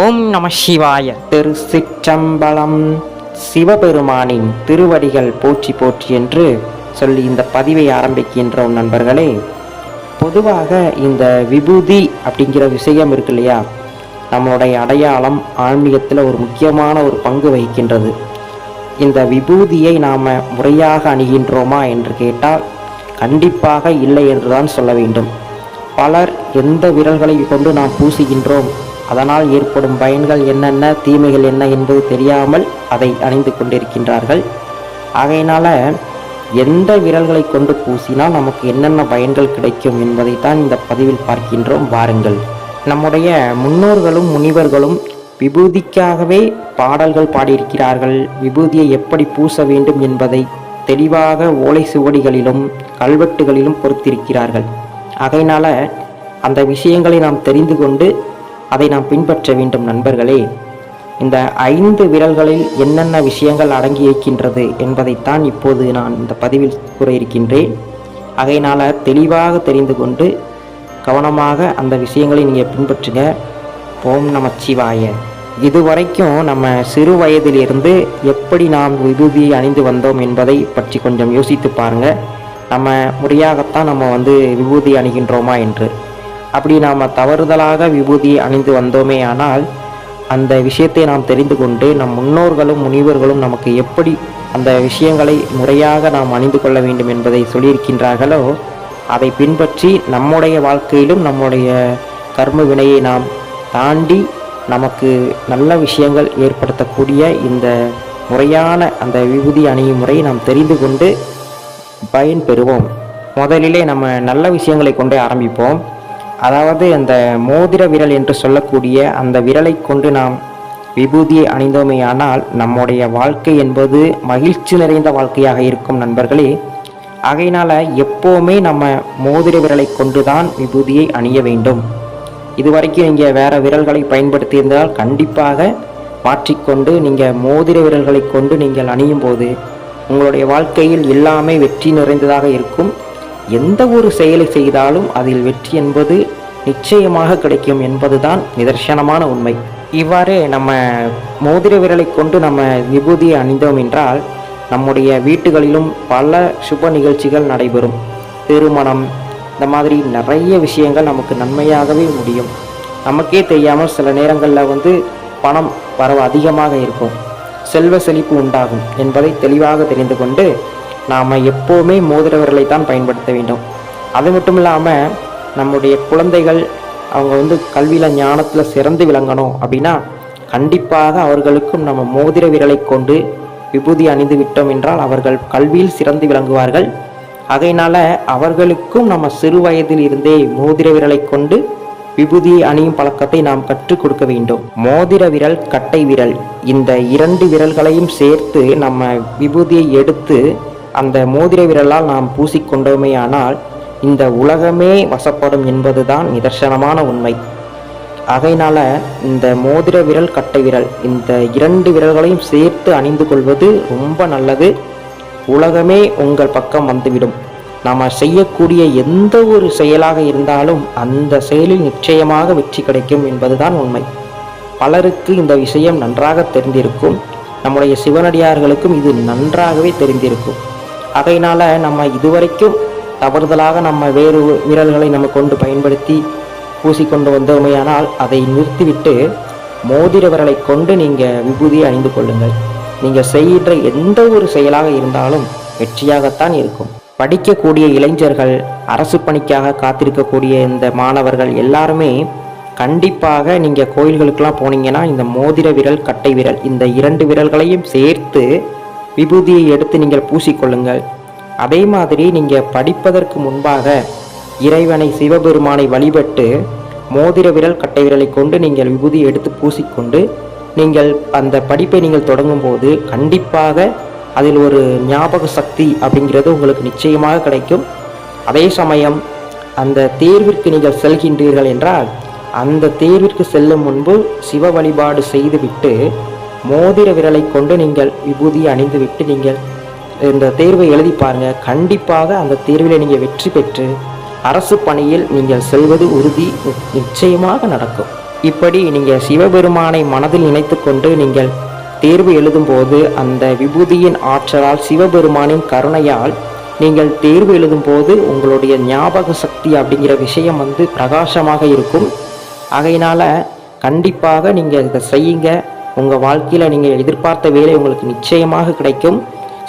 ஓம் நம சிவாய. திருச்சிற்றம்பலம் சிவபெருமானின் திருவடிகள் போற்றி போற்றி என்று சொல்லி இந்த பதிவை ஆரம்பிக்கின்றோம் நண்பர்களே பொதுவாக இந்த விபூதி அப்படிங்கிற விஷயம் இருக்கு இல்லையா? நம்மளுடைய அடையாளம் ஆன்மீகத்தில் ஒரு முக்கியமான ஒரு பங்கு வகிக்கின்றது. இந்த விபூதியை நாம் முறையாக அணுகின்றோமா என்று கேட்டால் கண்டிப்பாக இல்லை என்றுதான் சொல்ல வேண்டும். பலர் எந்த விரல்களை கொண்டு நாம் பூசுகின்றோம்? அதனால் ஏற்படும் பயன்கள் என்னென்ன தீமைகள் என்ன என்பது தெரியாமல் அதை அணிந்து கொண்டிருக்கின்றார்கள். ஆகையினால எந்த விரல்களை கொண்டு பூசினால் நமக்கு என்னென்ன பயன்கள் கிடைக்கும் என்பதைத்தான் இந்த பதிவில் பார்க்கின்றோம். வாருங்கள். நம்முடைய முன்னோர்களும் முனிவர்களும் விபூதிக்காகவே பாடல்கள் பாடியிருக்கிறார்கள். விபூதியை எப்படி பூச வேண்டும் என்பதை தெளிவாக ஓலை சுவடிகளிலும் கல்வெட்டுகளிலும் பொறுத்திருக்கிறார்கள். ஆகையினால அந்த விஷயங்களை நாம் தெரிந்து கொண்டு அதை நாம் பின்பற்ற வேண்டும் நண்பர்களே. இந்த ஐந்து விரல்களில் என்னென்ன விஷயங்கள் அடங்கி இருக்கின்றது என்பதைத்தான் இப்போது நான் இந்த பதிவில் கூற இருக்கின்றேன். அதையினால் தெளிவாக தெரிந்து கொண்டு கவனமாக அந்த விஷயங்களை நீங்கள் பின்பற்றுங்க. ஓம் நமச்சிவாய. இதுவரைக்கும் நம்ம சிறு வயதிலிருந்து எப்படி நாம் விபூதியை அணிந்து வந்தோம் என்பதை பற்றி கொஞ்சம் யோசித்து பாருங்கள் நம்ம முறையாகத்தான் நம்ம வந்து விபூதி அணிகின்றோமா என்று. அப்படி நாம் தவறுதலாக விபூதியை அணிந்து வந்தோமே ஆனால் அந்த விஷயத்தை நாம் தெரிந்து கொண்டு நம் முன்னோர்களும் முனிவர்களும் நமக்கு எப்படி அந்த விஷயங்களை முறையாக நாம் அணிந்து கொள்ள வேண்டும் என்பதை சொல்லியிருக்கின்றார்களோ அதை பின்பற்றி நம்முடைய வாழ்க்கையிலும் நம்முடைய கர்ம வினையை நாம் தாண்டி நமக்கு நல்ல விஷயங்கள் ஏற்படுத்தக்கூடிய இந்த முறையான அந்த விபூதி அணியும் முறை நாம் தெரிந்து கொண்டு பயன்பெறுவோம். முதலிலே நம்ம நல்ல விஷயங்களை கொண்டே ஆரம்பிப்போம். அதாவது அந்த மோதிர விரல் என்று சொல்லக்கூடிய அந்த விரலை கொண்டு நாம் விபூதியை அணிந்தோமேயானால் நம்முடைய வாழ்க்கை என்பது மகிழ்ச்சி நிறைந்த வாழ்க்கையாக இருக்கும் நண்பர்களே. ஆகையினால் எப்போவுமே நம்ம மோதிர விரலை கொண்டு தான் விபூதியை அணிய வேண்டும். இதுவரைக்கும் நீங்கள் வேறு விரல்களை பயன்படுத்தியிருந்தால் கண்டிப்பாக மாற்றிக்கொண்டு நீங்கள் மோதிர விரல்களை கொண்டு நீங்கள் அணியும் போது உங்களுடைய வாழ்க்கையில் எல்லாமே வெற்றி நிறைந்ததாக இருக்கும். எந்த ஒரு செயலை செய்தாலும் அதில் வெற்றி என்பது நிச்சயமாக கிடைக்கும் என்பதுதான் நிதர்சனமான உண்மை. இவ்வாறு நம்ம மோதிர விரலை கொண்டு நம்ம விபூதியை அணிந்தோம் என்றால் நம்முடைய வீட்டுகளிலும் பல சுப நிகழ்ச்சிகள் நடைபெறும். திருமணம் இந்த மாதிரி நிறைய விஷயங்கள் நமக்கு நன்மையாகவே முடியும். நமக்கே தெரியாமல் சில நேரங்களில் வந்து பணம் வரவு அதிகமாக இருக்கும். செல்வ செழிப்பு உண்டாகும் என்பதை தெளிவாக தெரிந்து கொண்டு நாம் எப்போவுமே மோதிர தான் பயன்படுத்த வேண்டும். அது மட்டும் இல்லாமல் நம்முடைய குழந்தைகள் அவங்க வந்து கல்வியில் ஞானத்தில் சிறந்து விளங்கணும் அப்படின்னா கண்டிப்பாக அவர்களுக்கும் நம்ம மோதிர விரலை கொண்டு விபூதி அணிந்து விட்டோம் என்றால் அவர்கள் கல்வியில் சிறந்து விளங்குவார்கள். அதையினால் அவர்களுக்கும் நம்ம சிறு வயதில் இருந்தே மோதிர விரலை கொண்டு விபூதியை அணியும் பழக்கத்தை நாம் கற்றுக் கொடுக்க வேண்டும். மோதிர விரல் கட்டை விரல் இந்த இரண்டு விரல்களையும் சேர்த்து நம்ம விபூதியை எடுத்து அந்த மோதிர விரலால் நாம் பூசிக்கொண்டோமேயானால் இந்த உலகமே வசப்படும் என்பதுதான் நிதர்சனமான உண்மை. ஆகையினால இந்த மோதிர விரல் கட்டை விரல் இந்த இரண்டு விரல்களையும் சேர்த்து அணிந்து கொள்வது ரொம்ப நல்லது. உலகமே உங்கள் பக்கம் வந்துவிடும். நாம் செய்யக்கூடிய எந்த ஒரு செயலாக இருந்தாலும் அந்த செயலில் நிச்சயமாக வெற்றி கிடைக்கும் என்பதுதான் உண்மை. பலருக்கு இந்த விஷயம் நன்றாக தெரிந்திருக்கும். நம்முடைய சிவனடியார்களுக்கும் இது நன்றாகவே தெரிந்திருக்கும். ஆகையினால நம்ம இதுவரைக்கும் தவறுதலாக நம்ம வேறு விரல்களை நம்ம கொண்டு பயன்படுத்தி பூசிக்கொண்டு வந்தோமையானால் அதை நிறுத்திவிட்டு மோதிர விரலை கொண்டு நீங்கள் விபூதியை அணிந்து கொள்ளுங்கள். நீங்கள் செய்கின்ற எந்த ஒரு செயலாக இருந்தாலும் வெற்றியாகத்தான் இருக்கும். படிக்கக்கூடிய இளைஞர்கள் அரசு பணிக்காக காத்திருக்கக்கூடிய இந்த மாணவர்கள் எல்லாருமே கண்டிப்பாக நீங்கள் கோயில்களுக்கெல்லாம் போனீங்கன்னா இந்த மோதிர விரல் கட்டை விரல் இந்த இரண்டு விரல்களையும் சேர்த்து விபூதியை எடுத்து நீங்கள் பூசிக்கொள்ளுங்கள். அதே மாதிரி நீங்கள் படிப்பதற்கு முன்பாக இறைவனை சிவபெருமானை வழிபட்டு மோதிர விரல் கட்டை விரலை கொண்டு நீங்கள் விபூதி எடுத்து பூசிக்கொண்டு நீங்கள் அந்த படிப்பை நீங்கள் தொடங்கும் போது கண்டிப்பாக அதில் ஒரு ஞாபக சக்தி அப்படிங்கிறது உங்களுக்கு நிச்சயமாக கிடைக்கும். அதே சமயம் அந்த தேர்விற்கு நீங்கள் செல்கின்றீர்கள் என்றால் அந்த தேர்விற்கு செல்லும் முன்பு சிவ வழிபாடு செய்துவிட்டு மோதிர விரலை கொண்டு நீங்கள் விபூதி அணிந்துவிட்டு நீங்கள் இந்த தேர்வை எழுதி பாருங்கள் கண்டிப்பாக அந்த தேர்வில் நீங்கள் வெற்றி பெற்று அரசு பணியில் நீங்கள் செல்வது உறுதி நிச்சயமாக நடக்கும். இப்படி நீங்கள் சிவபெருமானை மனதில் நினைத்துக்கொண்டு நீங்கள் தேர்வு எழுதும்போது அந்த விபூதியின் ஆற்றலால் சிவபெருமானின் கருணையால் நீங்கள் தேர்வு எழுதும்போது உங்களுடைய ஞாபக சக்தி அப்படிங்கிற விஷயம் வந்து பிரகாசமாக இருக்கும். ஆகையினால் கண்டிப்பாக நீங்கள் இதை செய்யுங்க. உங்கள் வாழ்க்கையில் நீங்கள் எதிர்பார்த்த வேலை உங்களுக்கு நிச்சயமாக கிடைக்கும்.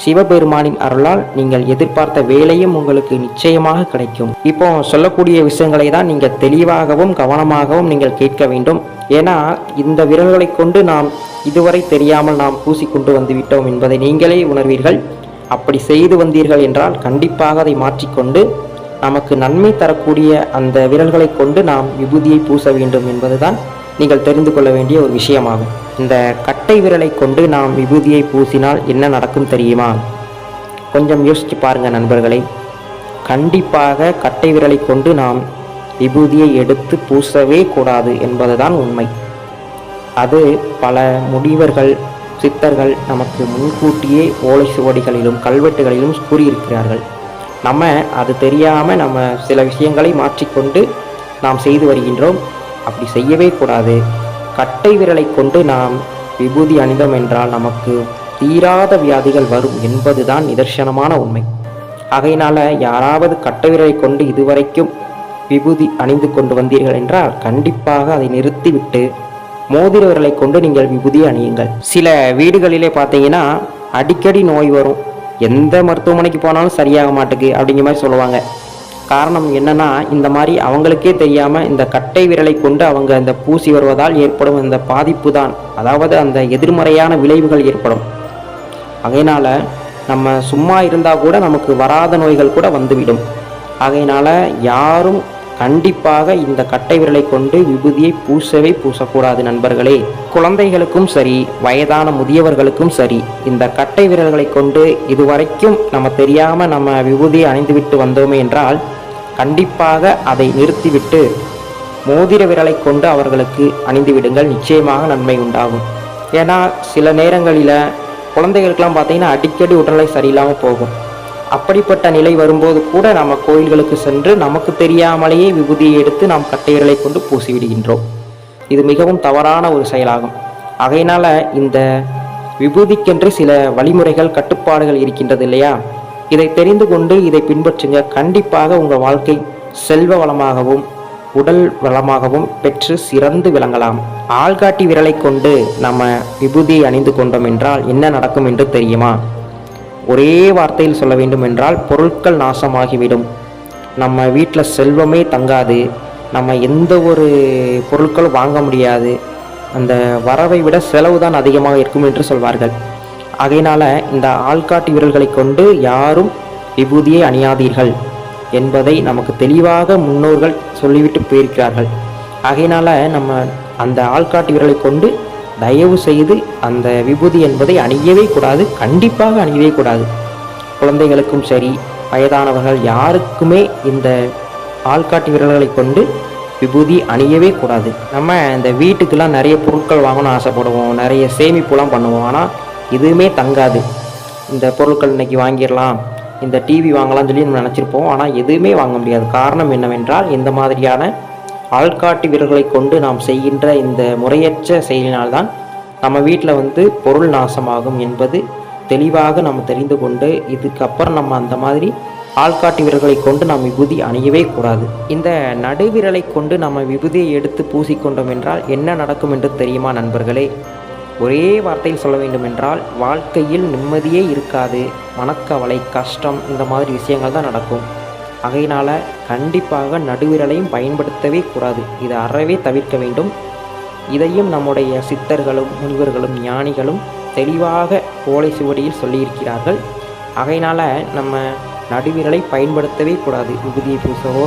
சிவபெருமானின் அருளால் நீங்கள் எதிர்பார்த்த வேலையும் உங்களுக்கு நிச்சயமாக கிடைக்கும். இப்போ சொல்லக்கூடிய விஷயங்களை தான் நீங்கள் தெளிவாகவும் கவனமாகவும் நீங்கள் கேட்க வேண்டும். ஏன்னா இந்த விரல்களை கொண்டு நாம் இதுவரை தெரியாமல் நாம் பூசிக்கொண்டு வந்துவிட்டோம் என்பதை நீங்களே உணர்வீர்கள். அப்படி செய்து வந்தீர்கள் என்றால் கண்டிப்பாக அதை மாற்றிக்கொண்டு நமக்கு நன்மை தரக்கூடிய அந்த விரல்களை கொண்டு நாம் விபூதியை பூச வேண்டும் என்பதுதான் நீங்கள் தெரிந்து கொள்ள வேண்டிய ஒரு விஷயமாகும். இந்த கட்டை விரலை கொண்டு நாம் விபூதியை பூசினால் என்ன நடக்கும் தெரியுமா? கொஞ்சம் யோசித்து பாருங்க நண்பர்களே. கண்டிப்பாக கட்டை விரலை கொண்டு நாம் விபூதியை எடுத்து பூசவே கூடாது என்பதுதான் உண்மை. அது பல முடிவர்கள் சித்தர்கள் நமக்கு முன்கூட்டியே ஓலை சுவடிகளிலும் கல்வெட்டுகளிலும் கூறியிருக்கிறார்கள். நம்ம அது தெரியாமல் நம்ம சில விஷயங்களை மாற்றிக்கொண்டு நாம் செய்து வருகின்றோம். அப்படி செய்யவே கூடாது. கட்டை விரலை கொண்டு நாம் விபூதி அணிந்தோம் என்றால் நமக்கு தீராத வியாதிகள் வரும் என்பதுதான் நிதர்சனமான உண்மை. ஆகையினால யாராவது கட்டை விரலை கொண்டு இதுவரைக்கும் விபூதி அணிந்து கொண்டு வந்தீர்கள் என்றால் கண்டிப்பாக அதை நிறுத்திவிட்டு மோதிர விரலை கொண்டு நீங்கள் விபூதி அணியுங்கள். சில வீடுகளிலே பார்த்தீங்கன்னா அடிக்கடி நோய் வரும். எந்த மருத்துவமனைக்கு போனாலும் சரியாக மாட்டுக்கு அப்படிங்கிற மாதிரி சொல்லுவாங்க. காரணம் என்னன்னா இந்த மாதிரி அவங்களுக்கே தெரியாம இந்த கட்டை விரலை கொண்டு அவங்க இந்த பூசி வருவதால் ஏற்படும் இந்த பாதிப்பு தான் அதாவது அந்த எதிர்மறையான விளைவுகள் ஏற்படும். ஆகையினால நம்ம சும்மா இருந்தால் கூட நமக்கு வராத நோய்கள் கூட வந்துவிடும். ஆகையினால் யாரும் கண்டிப்பாக இந்த கட்டை விரலை கொண்டு விபூதியை பூசவே பூசக்கூடாது நண்பர்களே. குழந்தைகளுக்கும் சரி வயதான முதியவர்களுக்கும் சரி இந்த கட்டை விரல்களை கொண்டு இதுவரைக்கும் நம்ம தெரியாம நம்ம விபூதியை அணிந்துவிட்டு வந்தோமே என்றால் கண்டிப்பாக அதை நிறுத்திவிட்டு மோதிர விரலை கொண்டு அவர்களுக்கு அணிந்து விடுங்கள். நிச்சயமாக நன்மை உண்டாகும். ஏன்னா சில நேரங்களில் குழந்தைகளுக்கெல்லாம் பார்த்தீங்கன்னா அடிக்கடி உடல்நிலை சரியில்லாமல் போகும். அப்படிப்பட்ட நிலை வரும்போது கூட நம்ம கோயில்களுக்கு சென்று நமக்கு தெரியாமலேயே விபூதியை எடுத்து நாம் கட்டையர்களை கொண்டு பூசி விடுகின்றோம். இது மிகவும் தவறான ஒரு செயலாகும். அதையினால் இந்த விபூதிக்கென்று சில வழிமுறைகள் கட்டுப்பாடுகள் இருக்கின்றது இல்லையா? இதை தெரிந்து கொண்டு இதை பின்பற்றுங்க. கண்டிப்பாக உங்கள் வாழ்க்கை செல்வ வளமாகவும் உடல் வளமாகவும் பெற்று சிறந்து விளங்கலாம். ஆள்காட்டி விரலை கொண்டு நம்ம விபூதியை அணிந்து கொண்டோம் என்றால் என்ன நடக்கும் என்று தெரியுமா? ஒரே வார்த்தையில் சொல்ல வேண்டும் என்றால் பொருட்கள் நாசமாகிவிடும். நம்ம வீட்டில் செல்வமே தங்காது. நம்ம எந்த ஒரு பொருட்களும் வாங்க முடியாது. அந்த வரவை விட செலவு தான் அதிகமாக இருக்கும் என்று சொல்வார்கள். அதனால் இந்த ஆள்காட்டி விரல்களை கொண்டு யாரும் விபூதியை அணியாதீர்கள் என்பதை நமக்கு தெளிவாக முன்னோர்கள் சொல்லிவிட்டு போயிருக்கிறார்கள். ஆகையினால் நம்ம அந்த ஆள்காட்டி விரலை கொண்டு தயவு செய்து அந்த விபூதி என்பதை அணியவே கூடாது கண்டிப்பாக அணியவே கூடாது. குழந்தைகளுக்கும் சரி வயதானவர்கள் யாருக்குமே இந்த ஆள்காட்டி விரல்களை கொண்டு விபூதி அணியவே கூடாது. நம்ம இந்த வீட்டுக்கெல்லாம் நிறைய பொருட்கள் வாங்கணும்னு ஆசைப்படுவோம் நிறைய சேமிப்புலாம் பண்ணுவோம். ஆனால் எதுவுமே தங்காது. இந்த பொருட்கள் இன்னைக்கு வாங்கிடலாம் இந்த டிவி வாங்கலாம்னு சொல்லி நம்ம நினச்சிருப்போம். ஆனால் எதுவுமே வாங்க முடியாது. காரணம் என்னவென்றால் இந்த மாதிரியான ஆள்காட்டு வீரர்களை கொண்டு நாம் செய்கின்ற இந்த முறையற்ற செயலினால்தான் நம்ம வீட்டில் வந்து பொருள் நாசமாகும் என்பது தெளிவாக நம்ம தெரிந்து கொண்டு இதுக்கப்புறம் நம்ம அந்த மாதிரி ஆள்காட்டு விரல்களை கொண்டு நாம் விபூதி அணியவே கூடாது. இந்த நடுவிரலை கொண்டு நம்ம விபூதியை எடுத்து பூசிக்கொண்டோம் என்றால் என்ன நடக்கும் என்று தெரியுமா நண்பர்களே? ஒரே வார்த்தையில் சொல்ல வேண்டும் என்றால் வாழ்க்கையில் நிம்மதியே இருக்காது மனக்கவலை கஷ்டம் இந்த மாதிரி விஷயங்கள் தான் நடக்கும். ஆகையினால் கண்டிப்பாக நடுவிரலையும் பயன்படுத்தவே கூடாது. இதை அறவே தவிர்க்க வேண்டும். இதையும் நம்முடைய சித்தர்களும் முனிவர்களும் ஞானிகளும் தெளிவாக ஓலை சுவடியில் சொல்லியிருக்கிறார்கள். அகையினால் நம்ம நடுவிரலை பயன்படுத்தவே கூடாது. விபூதியை பூசவோ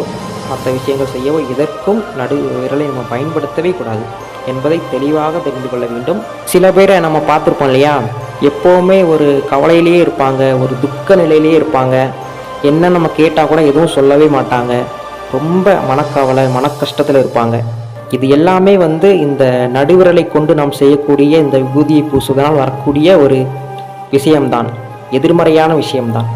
மற்ற விஷயங்கள் செய்யவோ இதற்கும் நடு விரலை நம்ம பயன்படுத்தவே கூடாது என்பதை தெளிவாக தெரிந்து கொள்ள வேண்டும். சில பேரை நம்ம பார்த்துருப்போம் இல்லையா? எப்போவுமே ஒரு கவலையிலேயே இருப்பாங்க ஒரு துக்க நிலையிலேயே இருப்பாங்க. என்ன நம்ம கேட்டால் கூட எதுவும் சொல்லவே மாட்டாங்க. ரொம்ப மனக்கவலை மனக்கஷ்டத்தில் இருப்பாங்க. இது எல்லாமே வந்து இந்த நடுவிரலை கொண்டு நாம் செய்யக்கூடிய இந்த விபூதியை பூசுவதனால் வரக்கூடிய ஒரு விஷயம்தான். எதிர்மறையான விஷயம்தான்.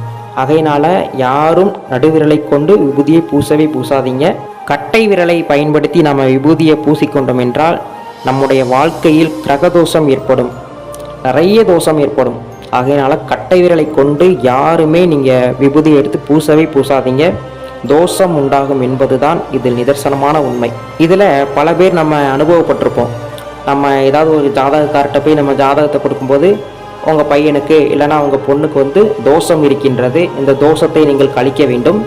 அதையினால் யாரும் நடுவிரலை கொண்டு விபூதியை பூசவே பூசாதீங்க. கட்டை விரலை பயன்படுத்தி நம்ம விபூதியை பூசிக்கொண்டோம் என்றால் நம்முடைய வாழ்க்கையில் கிரகதோஷம் ஏற்படும். நிறைய தோஷம் ஏற்படும். ஆகையினால கட்டை விரலை கொண்டு யாருமே நீங்கள் விபூதி எடுத்து பூசவே பூசாதீங்க. தோஷம் உண்டாகும் என்பது தான் இதில் நிதர்சனமான உண்மை. இதில் பல பேர் நம்ம அனுபவப்பட்டிருப்போம். நம்ம ஏதாவது ஒரு ஜாதகக்கார்ட்ட போய் நம்ம ஜாதகத்தை கொடுக்கும்போது உங்கள் பையனுக்கு இல்லைன்னா உங்கள் பொண்ணுக்கு வந்து தோஷம் இருக்கின்றது. இந்த தோஷத்தை நீங்கள் கழிக்க வேண்டும்.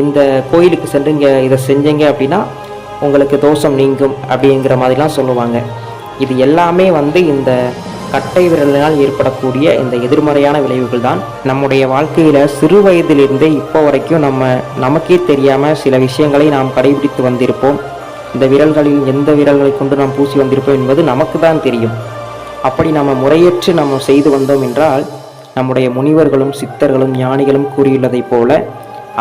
இந்த கோயிலுக்கு சென்று இங்கே இதை செஞ்சீங்க அப்படின்னா உங்களுக்கு தோஷம் நீங்கும் அப்படிங்கிற மாதிரிலாம் சொல்லுவாங்க. இது எல்லாமே வந்து இந்த கட்டை விரலினால் ஏற்படக்கூடிய இந்த எதிர்மறையான விளைவுகள் தான். நம்முடைய வாழ்க்கையில் சிறு வயதிலிருந்தே இப்போ வரைக்கும் நம்ம நமக்கே தெரியாமல் சில விஷயங்களை நாம் கடைபிடித்து வந்திருப்போம். இந்த விரல்களில் எந்த விரல்களை கொண்டு நாம் பூசி வந்திருப்போம் என்பது நமக்கு தான் தெரியும். அப்படி நம்ம முறையற்று நம்ம செய்து வந்தோம் என்றால் நம்முடைய முனிவர்களும் சித்தர்களும் ஞானிகளும் கூறியுள்ளதைப் போல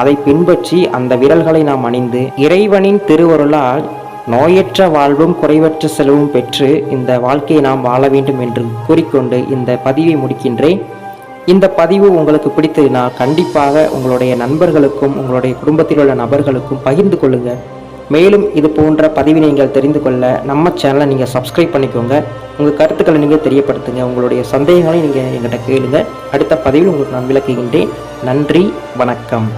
அதை பின்பற்றி அந்த விரல்களை நாம் அணிந்து இறைவனின் திருவருளால் நோயற்ற வாழ்வும் குறைவற்ற செலவும் பெற்று இந்த வாழ்க்கையை நாம் வாழ வேண்டும் என்று கூறிக்கொண்டு இந்த பதிவை முடிக்கின்றேன். இந்த பதிவு உங்களுக்கு பிடித்ததுனால் கண்டிப்பாக உங்களுடைய நண்பர்களுக்கும் உங்களுடைய குடும்பத்தில் உள்ள நபர்களுக்கும் பகிர்ந்து கொள்ளுங்கள். மேலும் இது போன்ற பதிவை நீங்கள் தெரிந்து கொள்ள நம்ம சேனலை நீங்கள் சப்ஸ்கிரைப் பண்ணிக்கோங்க. உங்கள் கருத்துக்களை நீங்கள் தெரியப்படுத்துங்க. உங்களுடைய சந்தேகங்களை நீங்கள் எங்கிட்ட கேளுங்க. அடுத்த பதிவில் உங்களுக்கு நான் விளக்குகின்றேன். நன்றி வணக்கம்.